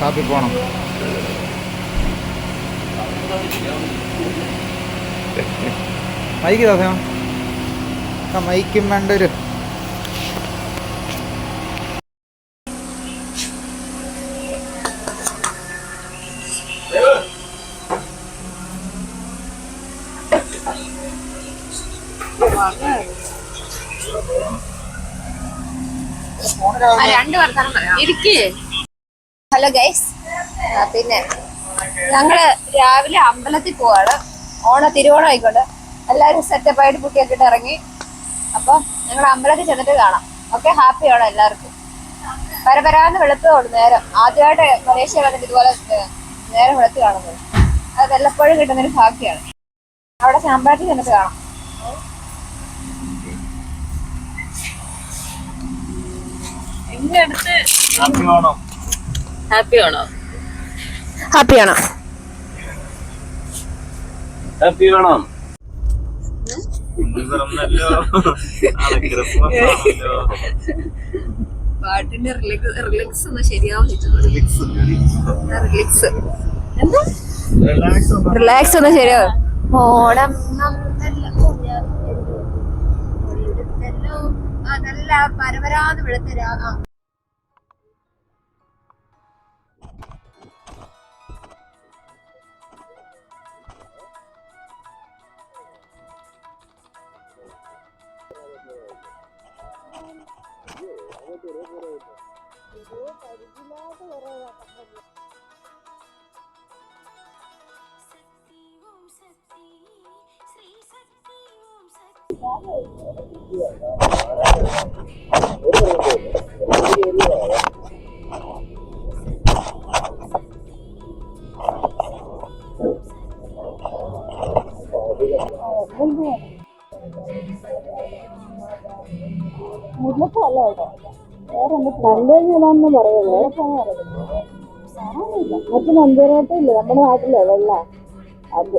ഷാപ്പിൽ പോകണം മൈക്ക് ദാസയോ ആ മൈക്കും വേണ്ട ഒരു. ഇരിക്കേ. ഹലോ ഗൈസ് പിന്നെ ഞങ്ങൾ രാവിലെ അമ്പലത്തിൽ പോവാണ്. ഓണ തിരുവോണം ആയിക്കോട്ടെ. എല്ലാവരും സെറ്റപ്പ് ആയിട്ട് കുട്ടിയൊക്കെ ഇട്ട് ഇറങ്ങി. അപ്പൊ ഞങ്ങൾ അമ്പലത്തിൽ ചെന്നിട്ട് കാണാം. ഓക്കെ ഹാപ്പി ആണ് എല്ലാവർക്കും. പരപരാന്ന് വെളുത്തോളൂ നേരം. ആദ്യമായിട്ട് മലേഷ്യ വന്നിട്ട് ഇതുപോലെ നേരം വെളുത്ത് കാണുന്നത്. അത് വല്ലപ്പോഴും കിട്ടുന്നൊരു ഭാഗ്യമാണ് അവിടെ അമ്പലത്തിൽ ചെന്നിട്ട് കാണാം. ഹാപ്പി ആണോ ഹാപ്പിയാണോ? ഹാപ്പി വേണം പാട്ടിന്റെ റിലിക്സ് റിലക്സ് ശരിയാവുന്നില്ല റിലിക്സ്. ഒന്ന് ശരിയാവും. ഓണം നല്ല പരമ്പരാതെ വെളുത്ത മുല്ലപ്പൂ പറയുന്നത് മറ്റു നമ്പൂരോട്ടം ഇല്ല നമ്മുടെ നാട്ടിലെ വെള്ള അത്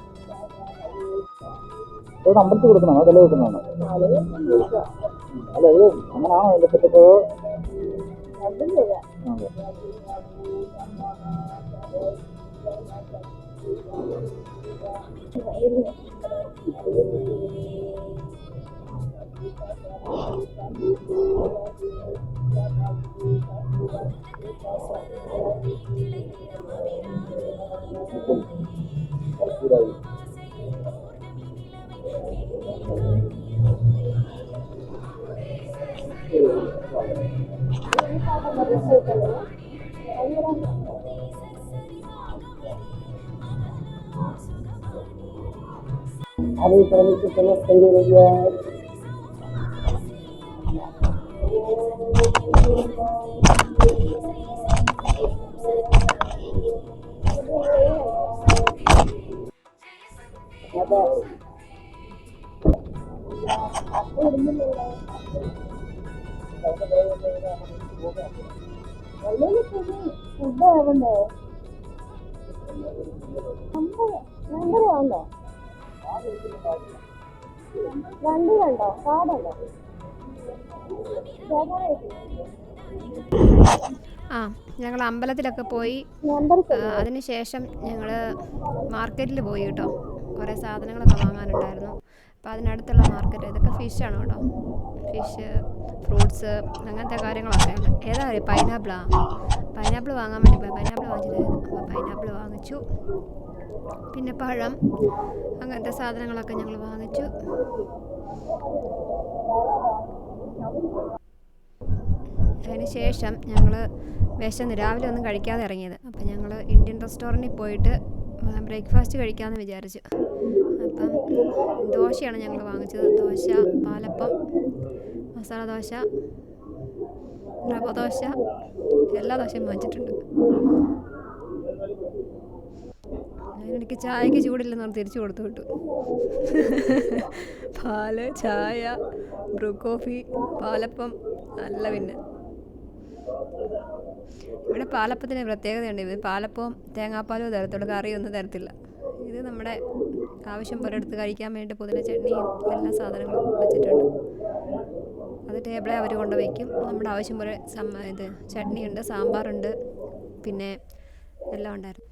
ഇവിടെ അമ്പലത്തിൽ കൊടുക്കണോ വില കൊടുക്കണോ അല്ല ഇത് അങ്ങനാണോ അതിന്റെ സെറ്റപ്പ് അത് ശ്രമിച്ചിട്ടുള്ള സ്ഥിതിയിലേക്ക് ഫുഡ് ആവണ്ടേ നമ്പർ ആവണ്ടോ വണ്ടി കണ്ടോ കാർഡുണ്ടോ ആ ഞങ്ങൾ അമ്പലത്തിലൊക്കെ പോയി അതിനുശേഷം ഞങ്ങൾ മാർക്കറ്റിൽ പോയി കേട്ടോ. കുറേ സാധനങ്ങളൊക്കെ വാങ്ങാനുണ്ടായിരുന്നു. അപ്പോൾ അതിനടുത്തുള്ള മാർക്കറ്റ് ഇതൊക്കെ ഫിഷാണ് കേട്ടോ? ഫിഷ് ഫ്രൂട്ട്സ് അങ്ങനത്തെ കാര്യങ്ങളൊക്കെ. ഏതാ പറയുക പൈനാപ്പിളാ. പൈനാപ്പിൾ വാങ്ങാൻ വേണ്ടി പോയി. പൈനാപ്പിൾ വാങ്ങിച്ചിട്ടായിരുന്നു അപ്പോൾ പൈനാപ്പിൾ വാങ്ങിച്ചു. പിന്നെ പഴം അങ്ങനത്തെ സാധനങ്ങളൊക്കെ ഞങ്ങൾ വാങ്ങിച്ചു. അതിന് ശേഷം ഞങ്ങൾ വിശന്ന് രാവിലെ ഒന്നും കഴിക്കാതെ ഇറങ്ങിയത്. അപ്പം ഞങ്ങൾ ഇന്ത്യൻ റെസ്റ്റോറന്റിൽ പോയിട്ട് ബ്രേക്ക്ഫാസ്റ്റ് കഴിക്കാമെന്ന് വിചാരിച്ചു. അപ്പം ദോശയാണ് ഞങ്ങൾ വാങ്ങിച്ചത്. ദോശ പാലപ്പം മസാല ദോശ റവ ദോശ എല്ലാ ദോശയും വാങ്ങിച്ചിട്ടുണ്ട്. അതിനിടയ്ക്ക് ചായക്ക് ചൂടില്ലെന്ന് തിരിച്ചു കൊടുത്തു വിട്ടു. പാൽ ചായ ബ്രൂ കോഫി പാലപ്പം നല്ല പിന്നെ. ഇവിടെ പാലപ്പത്തിന് പ്രത്യേകതയുണ്ട്. ഇത് പാലപ്പവും തേങ്ങാപ്പാലും തരത്തുള്ളൂ കറിയൊന്നും തരത്തില്ല. ഇത് നമ്മുടെ ആവശ്യം പോലെ എടുത്ത് കഴിക്കാൻ വേണ്ടി പുതിന ചട്നിയും എല്ലാ സാധനങ്ങളും വെച്ചിട്ടുണ്ട്. അത് ടേബിളെ അവർ കൊണ്ട് വയ്ക്കും നമ്മുടെ ആവശ്യം പോലെ ഇത് ചട്നിയുണ്ട് സാമ്പാറുണ്ട് പിന്നെ എല്ലാം ഉണ്ടായിരുന്നു.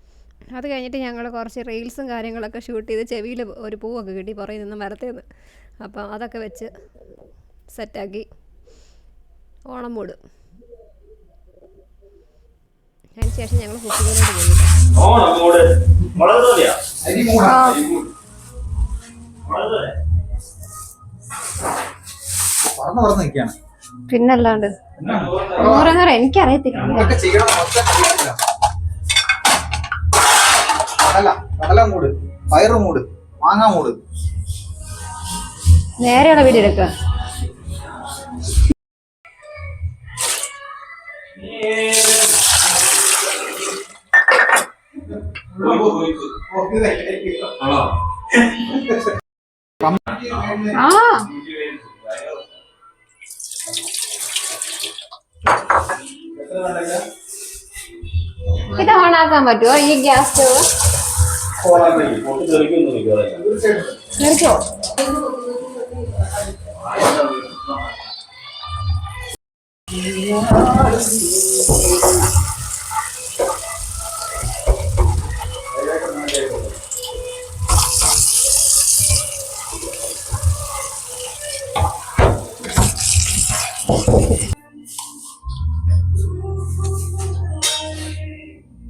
അത് കഴിഞ്ഞിട്ട് ഞങ്ങൾ കുറച്ച് റീൽസും കാര്യങ്ങളൊക്കെ ഷൂട്ട് ചെയ്ത് ചെവിയിൽ ഒരു പൂവൊക്കെ കിട്ടി പുറകിൽ നിന്ന് മരത്തേന്ന്. അപ്പം അതൊക്കെ വെച്ച് സെറ്റാക്കി ഓണം മൂട്. അതിന് ശേഷം ഞങ്ങൾ കുക്കിങ്ങിലോട്ട് പോയി ഓണം മൂട്. മുളക് കടല കടല മൂട് പയറ് മൂട് മാങ്ങ മൂട്. നേരെയുള്ള വീട് എടുക്ക ആ. ഇത് ഓണാക്കാൻ പറ്റുമോ ഈ ഗ്യാസ് സ്റ്റവ് പൊട്ടി തെറിക്കൊന്നും നിൽക്കാതെ നിർത്തോ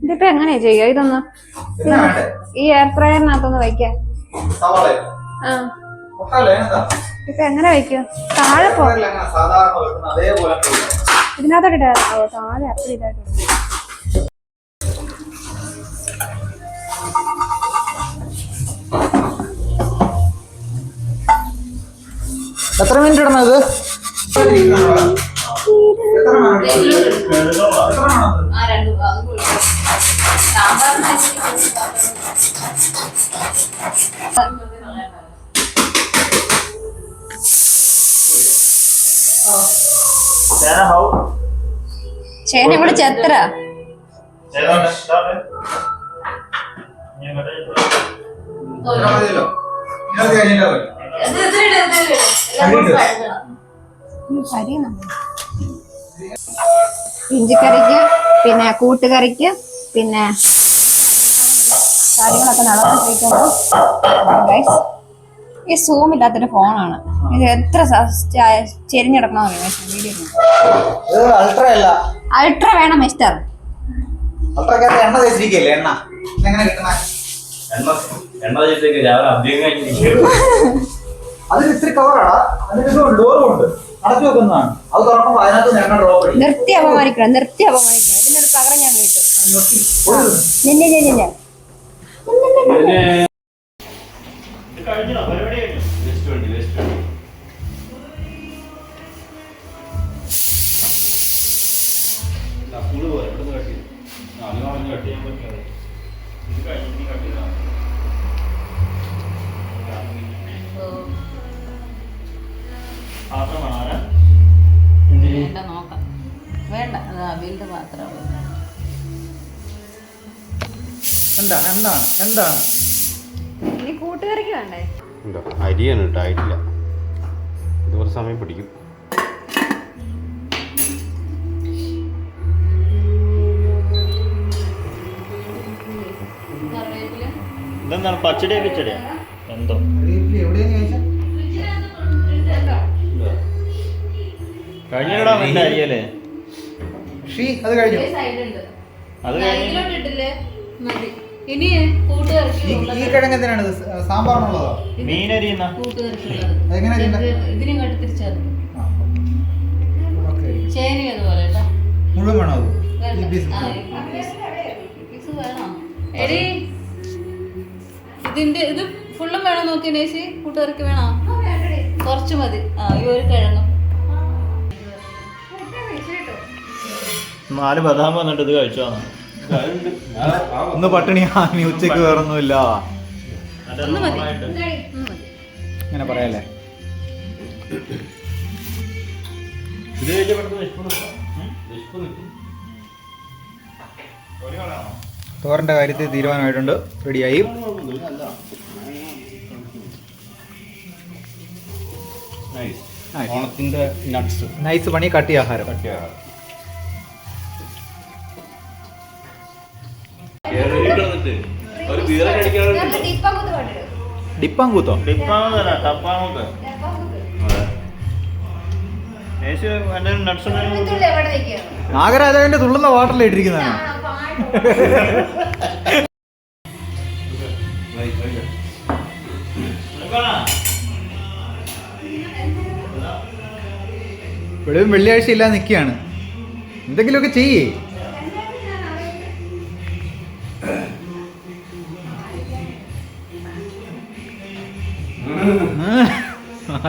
ഇതിപ്പോ എങ്ങനെയാ ചെയ്യുക? ഇതൊന്ന് ഈ എയർ ഫ്രയറിനകത്തൊന്ന് വയ്ക്കാം ഇപ്പൊ എങ്ങനെ വയ്ക്കും താഴെ പോ. ഇതിനകത്തോട്ട് ഓ താഴെ അത്ര ഇതായിട്ട് എത്ര മിനിറ്റ് ഇടണം ഇത്? എത്ര എത്ര വേണം ചേന ഹൗ ചേന ഇവിടെ ചെത്ര ചേന ഞാൻ കടയിൽ ഇത്ര മതിയല്ലോ ഇന്നത് കഴിഞ്ഞിട്ടാ മതി ഇഞ്ചിക്കറിക്ക് പിന്നെ കൂട്ടുകറിക്ക് പിന്നെ കാര്യങ്ങളൊക്കെ നടന്നു കഴിക്കുമ്പോൾ ഗൈസ് ഈ സൂം ഇല്ലാത്തൊരു ഫോണാണ് ഇത് എത്ര ചെരിഞ്ഞിടക്കണമെന്ന് വീഡിയോ അൾട്ര അല്ല. അൾട്ര വേണം മിസ്റ്റർ അതിന് ഇത്തിരി കവറാണ് അതിന് ഡോറും ഉണ്ട്. അടച്ചു വെക്കുന്നതാണ്. അത് തുറക്കുമ്പോൾ അതിനകത്ത് ഞങ്ങൾ ഡ്രോപ്പ് നിർത്തി അപമാനിക്കണം നിർത്തി അപമാനിക്കണം. ഇതിനൊരു പകരം ഞാൻ കേട്ടു നിന്നെ എന്താണ്? എന്താണ്? എന്താണ്? ഇനി കൂട്ടുകറിക്ക് വേണ്ടേ? ഉണ്ടോ? അരിയാണ് കേട്ടോ ആയിട്ടില്ല. ഇത് കുറച്ച് സമയം പിടിക്കും. ഇതെന്താണ്? പച്ചടിയാ കിച്ചടിയാ എന്തോ? കഴിഞ്ഞടാ എന്റെ അരിയല്ലേ ഷീ അത് കഴിഞ്ഞു? അത് കഴിഞ്ഞ് ഇനി കൂട്ടുകറിക്ക് ഈ ഈ കിഴങ്ങ് എന്തിനാണ് ഇത്? സാമ്പാറിനുള്ളതോ? മീനരിയുന്ന. കൂട്ടുകറിക്കുള്ളത് അതെങ്ങനെ ചെയ്യണ്ടേ? ഇതിനും കട്ടി തിരിച്ചറിഞ്ഞു ആ. ഓക്കേ. ചേനയും അതുപോലെ കേട്ടോ. മുഴുവൻ വേണോ അത്? വേണ്ട. പീസ് ആ, ഈ പീസ്. പീസ് വേണം. എടി ഇതിന്റെ ഇത് ഫുള്ളും വേണം നോക്കി നേസി കൂട്ടുകറിക്ക് വേണോ? കുറച്ച് മതി. ആ ഈ ഒരു കിഴങ്ങും. നാല് ബദാം വന്നിട്ട് ഇത് കഴിച്ചോന്ന് ഒന്ന് പട്ടിണി ആണി ഉച്ചയ്ക്ക് വേറൊന്നുമില്ല. ഒന്നുമില്ല ഇങ്ങനെ പറയല്ലേ? തോറിന്റെ കാര്യത്തിൽ തീരുമാനമായിട്ടുണ്ട്. റെഡിയായി. ഓണത്തിന്റെ നട്സ് നൈസ് പണി കട്ടി ആഹാരം ഡിപ്പാങ്കൂത്തോ നാഗരാജാവിന്റെ തുള്ളുന്ന വാട്ടറിൽ ഇട്ടിരിക്കുന്നതാണ് ഇവിടെയും വെള്ളിയാഴ്ച ഇല്ലാതെ നിൽക്കുകയാണ്. എന്തെങ്കിലുമൊക്കെ ചെയ്യേ.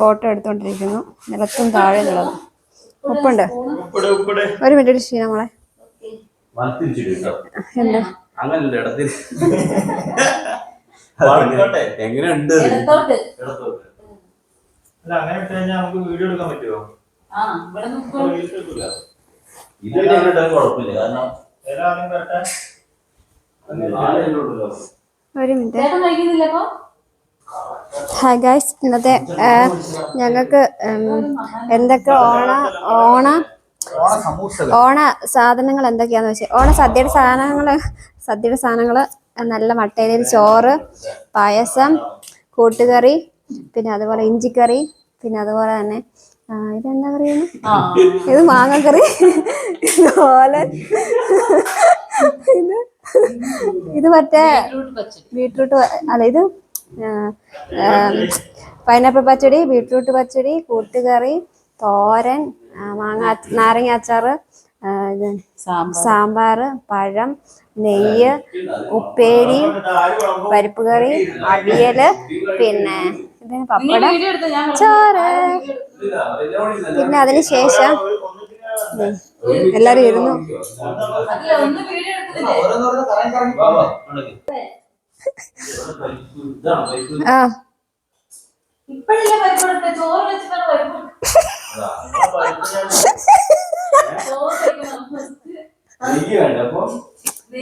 ഫോട്ടോ എടുത്തോണ്ടിരിക്കുന്നു. നിലത്തും താഴെ നിലത്തും. ഉപ്പുണ്ട്? ഒരു മിനിറ്റ് ചെയ്യാം നമ്മളെ എന്താ. എങ്ങനെയുണ്ട്. ഒരു മിനിറ്റ് ഹായ് ഗായ്സ് ഇന്നത്തെ ഞങ്ങൾക്ക് എന്തൊക്കെ ഓണ ഓണ ഓണ സാധനങ്ങൾ എന്തൊക്കെയാന്ന് വെച്ചാൽ ഓണ സദ്യയുടെ സാധനങ്ങൾ സദ്യയുടെ സാധനങ്ങൾ നല്ല മട്ടയിലൊരു ചോറ് പായസം കൂട്ടുകറി പിന്നെ അതുപോലെ ഇഞ്ചിക്കറി പിന്നെ അതുപോലെ തന്നെ ഇതെന്താ പറയുന്നത് ഇത് മാങ്ങക്കറി ഓലൻ ഇത് ഇത് മറ്റേ ബീട്രൂട്ട് അല്ല ഇത് പൈനാപ്പിൾ പച്ചടി ബീട്രൂട്ട് പച്ചടി കൂട്ടുകറി തോരൻ മാങ്ങ നാരങ്ങ അച്ചാറ് സാമ്പാർ. സാമ്പാർ പഴം നെയ്യ് ഉപ്പേരി പരിപ്പ് കറി അവിയൽ പിന്നെ പിന്നെ പപ്പടം ചോറ്. പിന്നെ അതിന് ശേഷം എല്ലാരും ഇരുന്നു. ആ.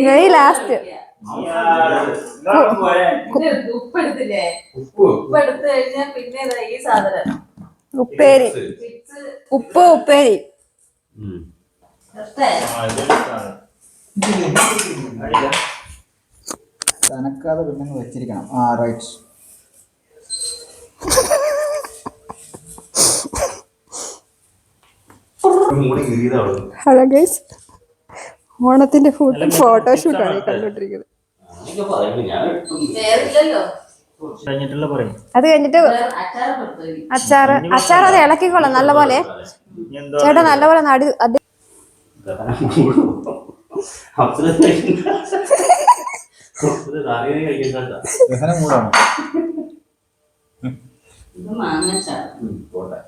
നെയ് ലാസ്റ്റ്. ഇത് ഉപ്പ് എടുത്തില്ലേ ഉപ്പ് ഉപ്പ് എടുത്തു കഴിഞ്ഞാൽ ഈ സാധനം. ഉപ്പേരി. ഉപ്പ് ഉപ്പേരി. ഉം. തനക്കാതെ പിന്നെ വെച്ചിരിക്കണം. ആ റൈറ്റ്. ഹലോ ഗൈസ് ഓണത്തിന്റെ ഫോട്ടോഷൂട്ട് ഫോട്ടോഷൂട്ടാണ് പറയും. അത് കഴിഞ്ഞിട്ട് അച്ചാറ് അച്ചാർ അത് ഇളക്കിക്കോളാം നല്ലപോലെ. ചേട്ടാ നല്ലപോലെ നടി അത് ദഹന മൂടാണ്? പോട്ടെ.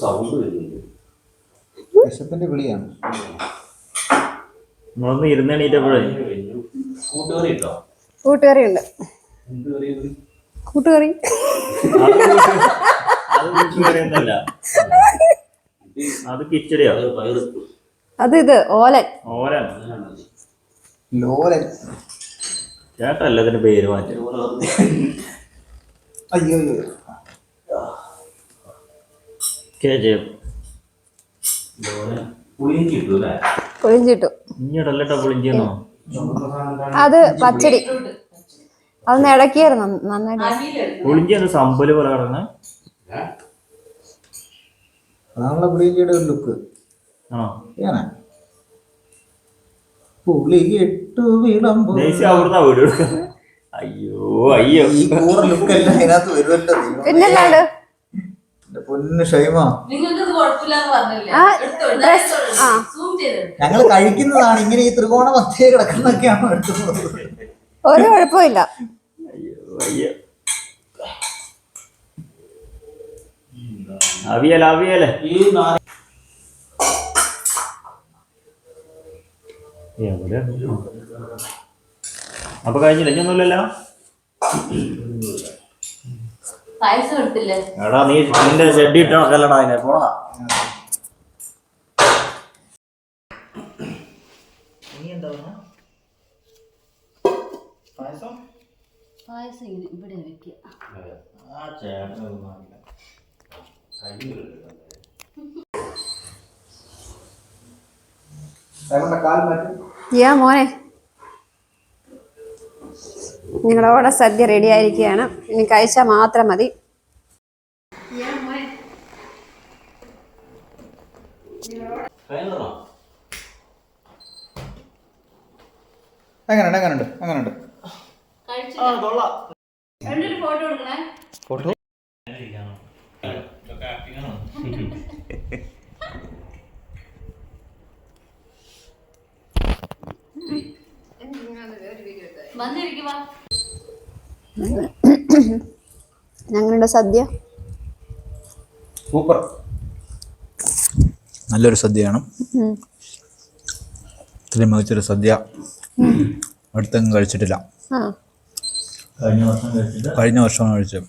സൗണ്ട് വരുന്നുണ്ട്. വിശപ്പിന്റെ വിളിയാണ്. നമ്മളൊന്ന് ഇരുന്നെണീറ്റപ്പോഴേ കൂട്ടുകറി ഉണ്ടോ? കൂട്ടുകറി. അത് കിച്ചടിയോ. അത് ഇത് ഓലൻ. ഓലൻ. ലോലൻ. ചേട്ടല്ല ഇതിന്റെ പേര് മാറ്റി അയ്യോ പൊളിഞ്ചിട്ടു പുളിഞ്ചിന്നോ അത് പച്ചടി. അതൊന്ന് ഇടക്കിയായിരുന്നു നന്നായിട്ട്. പുളിഞ്ചി സമ്പൽ പോലെ കിടന്ന് അതാണല്ലോ പുളിയിഞ്ചിയുടെ ഒരു ലുക്ക്. ആണോ? ഏനെ പുളി ഇട്ടു വിളമ്പു. അയ്യോ അയ്യോ. ഈ കൂറ ലുക്കല്ല അതിനകത്ത് വരുമല്ലോ. പിന്നല്ലാണ്ട് പൊന്ന് ഷൈമ. ഞങ്ങൾ കഴിക്കുന്നതാണ് ഇങ്ങനെ ഈ ത്രികോണ മധ്യേ കിടക്കുന്നൊക്കെയാണ് എടുക്കുന്നത്. ഒരു കുഴപ്പമില്ല. അയ്യോ അയ്യോ. അവിയല അവിയല ഈ എവിടെ അപ്പൊ കഴിഞ്ഞില്ല? ഇനിയൊന്നുമില്ലല്ലോ എടാ നീ നിന്റെ ഷെഡ് ഇട്ടണക്കല്ലടാ അതിനെ. പോടാ. നീ എന്താ പറഞ്ഞെ? പായസം? ഇവിടെ വെക്കുക ആ ചേട്ടനൊന്നും യാ മോനെ. നിങ്ങളോടെ സദ്യ റെഡി ആയിരിക്കുകയാണ്. ഇനി കഴിച്ചാൽ മാത്രം മതി. അങ്ങനെയുണ്ട് അങ്ങനെയുണ്ട് അങ്ങനെയുണ്ട്. ഫോട്ടോ ഞങ്ങളുടെ സദ്യ? സൂപ്പർ. നല്ലൊരു സദ്യയാണ്. ഇത്രയും മികച്ചൊരു സദ്യ. അടുത്തെങ്ങും കഴിച്ചിട്ടില്ല. ആ. കഴിഞ്ഞ വർഷം കഴിച്ചിട്ട് കഴിഞ്ഞ വർഷമാണ് കഴിച്ചത്.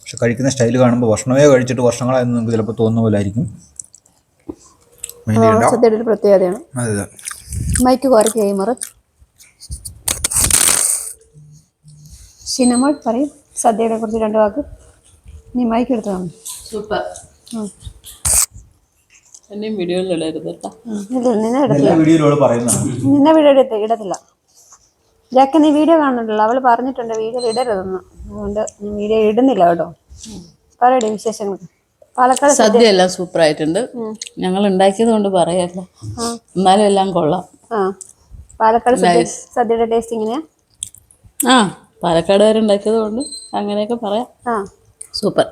പക്ഷെ കഴിക്കുന്ന സ്റ്റൈൽ കാണുമ്പോൾ ഭക്ഷണമേ കഴിച്ചിട്ട് വർഷങ്ങളായെന്ന് നിങ്ങൾക്ക് ചിലപ്പോൾ തോന്നുന്ന പോലെ ആയിരിക്കും. സിനിമ പ്രത്യേകതയാണ്. അതെ മൈക്ക് കുറയ്ക്കുക ഷിനമോൾ പറയും. സദ്യയെ കുറിച്ച് രണ്ട് വാക്ക്. നീ മൈക്ക് എടുത്തു? സൂപ്പർ എന്നെയും വീഡിയോയിൽ ഇടരുത് കേട്ടോ ഇല്ല നിന്നെ ഇടത്തില്ല. വീഡിയോയിലോട് പറയുന്നതാണ്. നിന്നെ വീഡിയോ എടുത്ത് ഇടത്തില്ല. ജാക്ക നീ വീഡിയോ കാണുന്നുണ്ടല്ലോ. അവൾ പറഞ്ഞിട്ടുണ്ട് വീഡിയോ ഇടരുതെന്ന്. അതുകൊണ്ട് നീ വീഡിയോ ഇടുന്നില്ല കേട്ടോ. പറയട്ടെ വിശേഷങ്ങൾ. പാലക്കാട് സദ്യ. എല്ലാം സൂപ്പർ ആയിട്ടുണ്ട്. ഞങ്ങൾ ഉണ്ടാക്കിയത് കൊണ്ട് പറയല്ല എന്നാലും എല്ലാം കൊള്ളാം. പാലക്കാട് സദ്യ സദ്യയുടെ ടേസ്റ്റ് ഇങ്ങനെയാ? ആ പാലക്കാട് വരെ ഉണ്ടാക്കിയത് കൊണ്ട് അങ്ങനെയൊക്കെ പറയാം. ആ. സൂപ്പർ.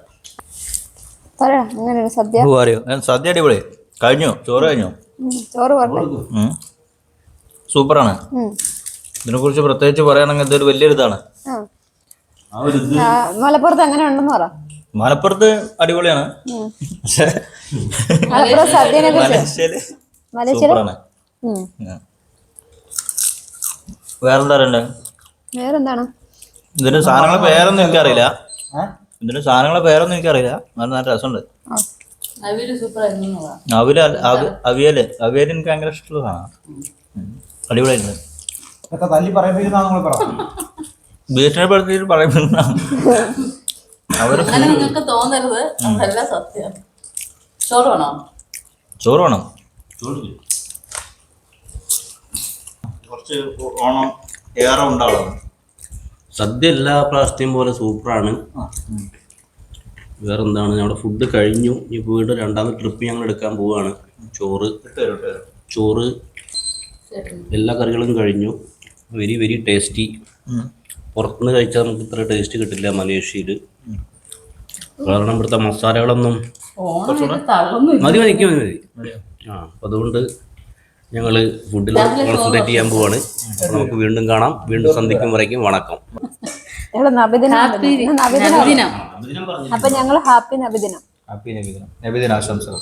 സദ്യ? അറിയോ സദ്യ അടിപൊളി. കഴിഞ്ഞു? ചോറ് കഴിഞ്ഞു? ചോറ് പറഞ്ഞേ. സൂപ്പറാണ്. ഇതിനെക്കുറിച്ച് പ്രത്യേകിച്ച് പറയുകയാണെങ്കിൽ ഇതൊരു വലിയൊരു ഇതാണ് ആ. ആ ഒരു ഇത്. മലപ്പുറത്ത് എങ്ങനെയുണ്ടെന്ന് പറ. മലപ്പുറത്ത് അടിപൊളിയാണ്. പക്ഷേ കുറിച്ച്. സൂപ്പറാണ്. വേറെന്താ പറയണ്ടേ? വേറെന്താണ്? ഇതിന് സാധനങ്ങളെ പേരൊന്നും എനിക്കറിയില്ല. ഇതിന് സാധനങ്ങളെ പേരൊന്നും എനിക്കറിയില്ല. നല്ല നല്ല രസമുണ്ട്. അവർ അവിയൽ അവിയൽ അവിയൽ എനിക്ക് ഭയങ്കര ഇഷ്ടമുള്ള സാധനമാണ്. അടിപൊളിയായിട്ടുണ്ട് ഇതൊക്കെ തല്ലി പറയിപ്പിക്കുന്ന നിങ്ങൾ പറ. ഭീഷണിപ്പെടുത്തിയിട്ട് പറയുന്ന അവർ അങ്ങനെ നിങ്ങൾക്ക് തോന്നരുത്. അതല്ല സത്യം. ചോറ് വേണോ? ചോറ് വേണം. കുറച്ച് ഓണം ഏറെ ഉണ്ടാവും സദ്യ എല്ലാ പ്രാവശ്യത്തെയും പോലെ സൂപ്പറാണ്. വേറെ എന്താണ് ഞങ്ങളുടെ ഫുഡ് കഴിഞ്ഞു. ഇനി വീണ്ടും രണ്ടാമത്തെ ട്രിപ്പ് ഞങ്ങൾ എടുക്കാൻ പോവുകയാണ് ചോറ്. ചോറ്. എല്ലാ കറികളും കഴിഞ്ഞു. വെരി വെരി ടേസ്റ്റി പുറത്തുനിന്ന് കഴിച്ചാൽ നമുക്ക് ഇത്ര ടേസ്റ്റ് കിട്ടില്ല മലേഷ്യയിൽ കാരണം ഇവിടുത്തെ മസാലകളൊന്നും മതി മതി മതി ആ അപ്പം അതുകൊണ്ട് ഞങ്ങൾ ഫുഡിൽ കോൺസെൻട്രേറ്റ് ചെയ്യാൻ പോവാണ്. നമുക്ക് വീണ്ടും കാണാം. വീണ്ടും സന്ധിക്കും വരയ്ക്കും. വണക്കം. അപ്പൊ ഞങ്ങൾ ഹാപ്പി നബിദിനം. ഹാപ്പി നബിദിനം. നബിദിനാശംസകൾ.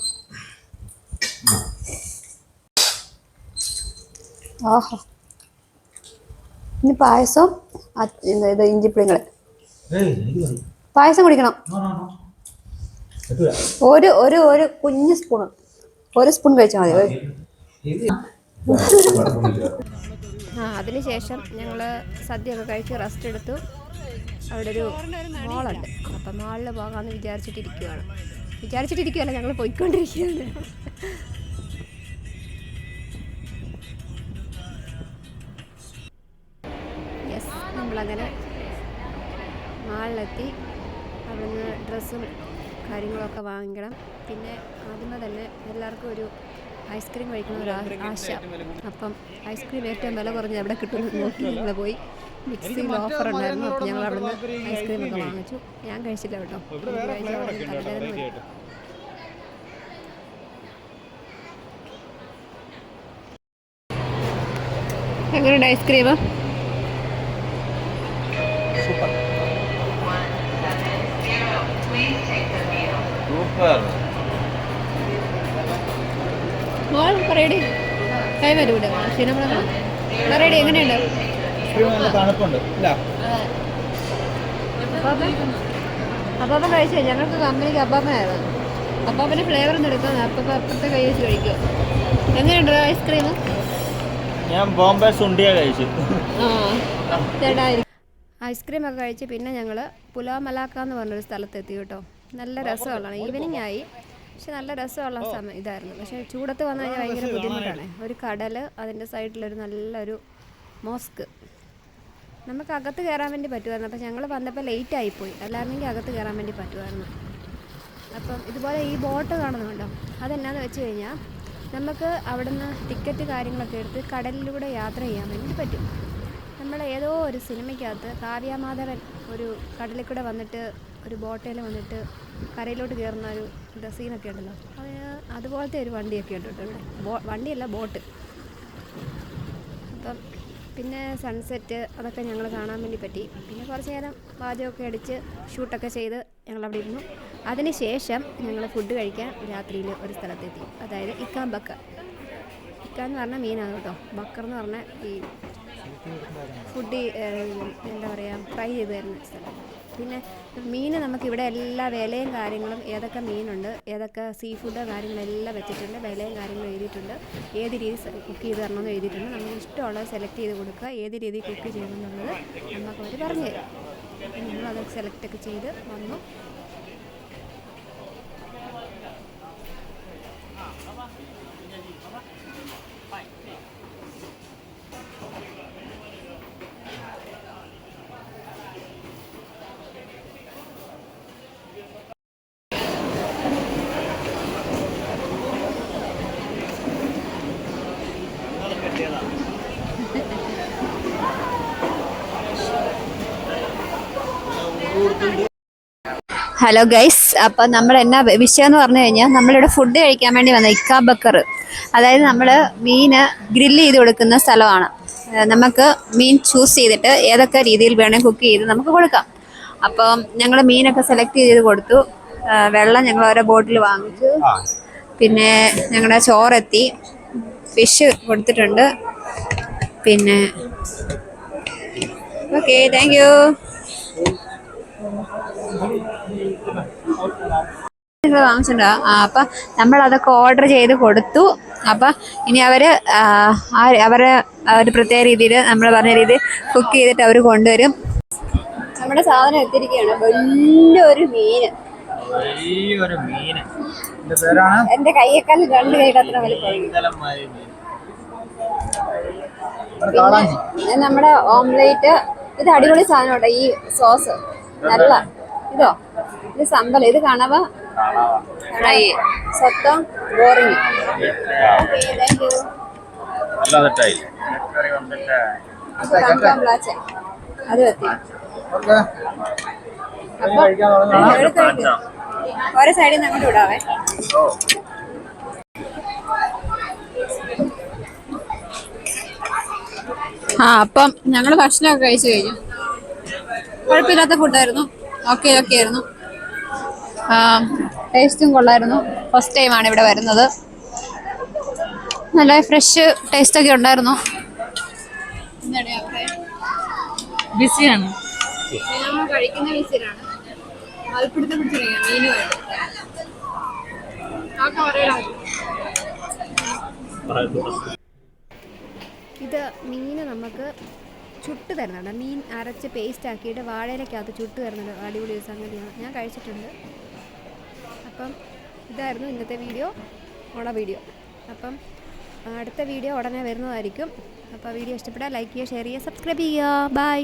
ഓഹോ ഇനി പായസം ഇത് ഇഞ്ചിപ്പിളിങ്ങൾ. പായസം കുടിക്കണം. ഒരു ഒരു ഒരു കുഞ്ഞു സ്പൂൺ ഒരു സ്പൂൺ കഴിച്ചാൽ മതി. അതിനുശേഷം ഞങ്ങൾ സദ്യയൊക്കെ കഴിച്ച് റെസ്റ്റ് എടുത്തു. അവിടെ ഒരു മോളുണ്ട് അപ്പം മാളിൽ പോകാമെന്ന് വിചാരിച്ചിട്ടിരിക്കുകയാണ് വിചാരിച്ചിട്ടിരിക്കുകയല്ല ഞങ്ങൾ പോയിക്കൊണ്ടിരിക്കുകയാണ് യെസ് നമ്മളങ്ങനെ മാളിലെത്തി അവിടുന്ന് ഡ്രസ്സും കാര്യങ്ങളൊക്കെ വാങ്ങിക്കണം. പിന്നെ ആദ്യമേ തന്നെ എല്ലാവർക്കും ഒരു ഐസ്ക്രീം കഴിക്കുന്ന ഒരു ആശ. അപ്പം ഐസ്ക്രീം ഏറ്റവും വില കുറഞ്ഞ് എവിടെ കിട്ടുമെന്ന് നോക്കി ഞങ്ങൾ പോയി മിക്സിയിൽ ഓഫർ ഉണ്ടായിരുന്നു. അപ്പം ഞങ്ങൾ അവിടെ നിന്ന് ഐസ്ക്രീം ഒക്കെ വാങ്ങിച്ചു. ഞാൻ കഴിച്ചില്ല കേട്ടോ. കഴിച്ച. എങ്ങനെയുണ്ട് ഐസ്ക്രീം? സൂപ്പർ സൂപ്പർ മോൾ പറയടി കൈ വരൂടെ ക്ഷീണപ്രദം പറയടി എങ്ങനെയുണ്ട്? തണുപ്പുണ്ട്. അപ്പാപ്പൻ കഴിച്ചേ? ഞങ്ങൾക്ക് കമ്പനിക്ക് അപ്പാപ്പനായിരുന്നു അപ്പാപ്പന്റെ ഫ്ലേവർ ഒന്നും എടുക്കാൻ അപ്പം അപ്പുറത്തെ കൈ വെച്ച് കഴിക്കും. എങ്ങനെയുണ്ട് ഐസ്ക്രീം? ഞാൻ ബോംബെ സുണ്ടിയ കഴിച്ചു ചേട്ടാ ഐസ്ക്രീം ഒക്കെ കഴിച്ച് പിന്നെ ഞങ്ങൾ പുലാവ് മലാക്ക എന്ന് പറഞ്ഞൊരു സ്ഥലത്തെത്തി കേട്ടോ. നല്ല രസമുള്ളതാണ് ഈവനിങ് ആയി. പക്ഷെ നല്ല രസമുള്ള സമയം ഇതായിരുന്നു. പക്ഷെ ചൂടത്ത് വന്നു കഴിഞ്ഞാൽ ഭയങ്കര ബുദ്ധിമുട്ടാണ്. ഒരു കടൽ അതിന്റെ സൈഡിലൊരു നല്ലൊരു മോസ്ക്. നമുക്ക് അകത്ത് കയറാൻ വേണ്ടി പറ്റുമായിരുന്നു. അപ്പം ഞങ്ങൾ വന്നപ്പോൾ ലേറ്റ് ആയിപ്പോയി അല്ലായിരുന്നെങ്കിൽ അകത്ത് കയറാൻ വേണ്ടി പറ്റുമായിരുന്നു. അപ്പം ഇതുപോലെ ഈ ബോട്ട് കാണുന്നുണ്ടോ അതെന്നാന്ന് വെച്ച് കഴിഞ്ഞാൽ നമുക്ക് അവിടുന്ന് ടിക്കറ്റ് കാര്യങ്ങളൊക്കെ എടുത്ത് കടലിലൂടെ യാത്ര ചെയ്യാൻ വേണ്ടി പറ്റും. നമ്മൾ ഏതോ ഒരു സിനിമയ്ക്കകത്ത് കാവ്യമാധവൻ ഒരു കടലിൽ കൂടെ വന്നിട്ട് ഒരു ബോട്ടയിൽ വന്നിട്ട് കരയിലോട്ട് കയറുന്ന ഒരു ഇത് സീനൊക്കെ ഉണ്ടല്ലോ. അത് അതുപോലത്തെ ഒരു വണ്ടിയൊക്കെ ഉണ്ട് കേട്ടോ ഇവിടെ. ബോ വണ്ടിയല്ല ബോട്ട്. അപ്പം പിന്നെ സൺസെറ്റ് അതൊക്കെ ഞങ്ങൾ കാണാൻ വേണ്ടി പറ്റി. പിന്നെ കുറച്ച് നേരം വാചകമൊക്കെ അടിച്ച് ഷൂട്ടൊക്കെ ചെയ്ത് ഞങ്ങൾ അവിടെ ഇരുന്നു. അതിന് ശേഷം ഞങ്ങൾ ഫുഡ് കഴിക്കാൻ രാത്രിയിൽ ഒരു സ്ഥലത്തെത്തി. അതായത് ഇക്കാൻ ബക്ക. ഇക്ക എന്ന് പറഞ്ഞാൽ മീനാണ് കേട്ടോ. ബക്കർ എന്ന് പറഞ്ഞാൽ ഈ ഫുഡ് എന്താ പറയുക ഫ്രൈ ചെയ്ത് തരുന്ന സ്ഥലം. പിന്നെ മീൻ നമുക്കിവിടെ എല്ലാ വിലയും കാര്യങ്ങളും ഏതൊക്കെ മീനുണ്ട് ഏതൊക്കെ സീ ഫുഡ് കാര്യങ്ങളെല്ലാം വെച്ചിട്ടുണ്ട് വിലയും കാര്യങ്ങളും എഴുതിയിട്ടുണ്ട്. ഏത് രീതി കുക്ക് ചെയ്ത് തരണമെന്ന് എഴുതിയിട്ടുണ്ട്. നമുക്ക് ഇഷ്ടമുള്ളത് സെലക്ട് ചെയ്ത് കൊടുക്കുക. ഏത് രീതി കുക്ക് ചെയ്യണമെന്നുള്ളത് നമുക്ക് അവർ പറഞ്ഞു തരും. സെലക്ട് ഒക്കെ ചെയ്ത് വന്നു. ഹലോ ഗൈസ് അപ്പം നമ്മൾ എന്നാ വിഷയം എന്ന് പറഞ്ഞു കഴിഞ്ഞാൽ നമ്മളിവിടെ ഫുഡ് കഴിക്കാൻ വേണ്ടി വന്ന ഇക്കാ ബക്കർ അതായത് നമ്മൾ മീൻ ഗ്രില്ല് ചെയ്ത് കൊടുക്കുന്ന സ്ഥലമാണ്. നമുക്ക് മീൻ ചൂസ് ചെയ്തിട്ട് ഏതൊക്കെ രീതിയിൽ വേണമെങ്കിൽ കുക്ക് ചെയ്ത് നമുക്ക് കൊടുക്കാം. അപ്പം ഞങ്ങൾ മീനൊക്കെ സെലക്ട് ചെയ്ത് കൊടുത്തു. വെള്ളം ഞങ്ങൾ ഓരോ ബോട്ടിൽ വാങ്ങിച്ചു. പിന്നെ ഞങ്ങളുടെ ചോറെത്തി. ഫിഷ് കൊടുത്തിട്ടുണ്ട്. പിന്നെ ഓക്കെ താങ്ക് യു വാങ്ങിച്ചിട്ടുണ്ടോ? അപ്പം നമ്മൾ അതൊക്കെ ഓർഡർ ചെയ്ത് കൊടുത്തു. അപ്പം ഇനി അവർ അവരെ ഒരു പ്രത്യേക രീതിയിൽ നമ്മൾ പറഞ്ഞ രീതിയിൽ കുക്ക് ചെയ്തിട്ട് അവർ കൊണ്ടുവരും. നമ്മുടെ സാധനം എത്തിരിക്കുകയാണ് വലിയൊരു മീൻ. വലിയൊരു മീന് എന്റെ പേരാണ് എന്റെ കയ്യേക്കാൾ രണ്ട് കൈയുടെ അത്ര വലിപ്പം നമ്മുടെ ഓംലേറ്റ്. ഇത് അടിപൊളി സാധനം ഈ സോസ്. നല്ല ഇതോ? ഇത് സമ്പല. ഇത് കാണവ. Fry സ്വത്തം boring. അത് എത്തി അപ്പൊ ഓരോ സൈഡിൽ നിന്ന് അങ്ങോട്ട് വിടാവേ. ആ അപ്പം ഞങ്ങൾ ഭക്ഷണമൊക്കെ കഴിച്ചു കഴിഞ്ഞു. കുഴപ്പമില്ലാത്ത ഫുഡായിരുന്നു. ഓക്കെ ഓക്കെ ആയിരുന്നു. ടേസ്റ്റും കൊള്ളായിരുന്നു. ഫസ്റ്റ് ടൈമാണ് ഇവിടെ വരുന്നത്. നല്ല ഫ്രഷ് ടേസ്റ്റൊക്കെ ഉണ്ടായിരുന്നു. ബിസിയാണ് കഴിക്കുന്ന വിസിലാണ് മൽപ്പിടുത്തം പിടിച്ചിരിക്കുക മീനുമായിട്ട് ഇത് മീന് നമുക്ക് ചുട്ട് തരുന്നുണ്ട്. മീൻ അരച്ച് പേസ്റ്റ് ആക്കിയിട്ട് വാഴയിലക്കകത്ത് ചുട്ട് തരുന്നുണ്ട്. അടിപൊളി ഒരു സംഗതിയാണ്. ഞാൻ കഴിച്ചിട്ടുണ്ട്. അപ്പം ഇതായിരുന്നു ഇന്നത്തെ വീഡിയോ. ഓണ വീഡിയോ. അപ്പം അടുത്ത വീഡിയോ ഉടനെ വരുന്നതായിരിക്കും. അപ്പോൾ വീഡിയോ ഇഷ്ടപ്പെട്ടാൽ ലൈക്ക് ചെയ്യുക ഷെയർ ചെയ്യുക സബ്സ്ക്രൈബ് ചെയ്യുക. ബൈ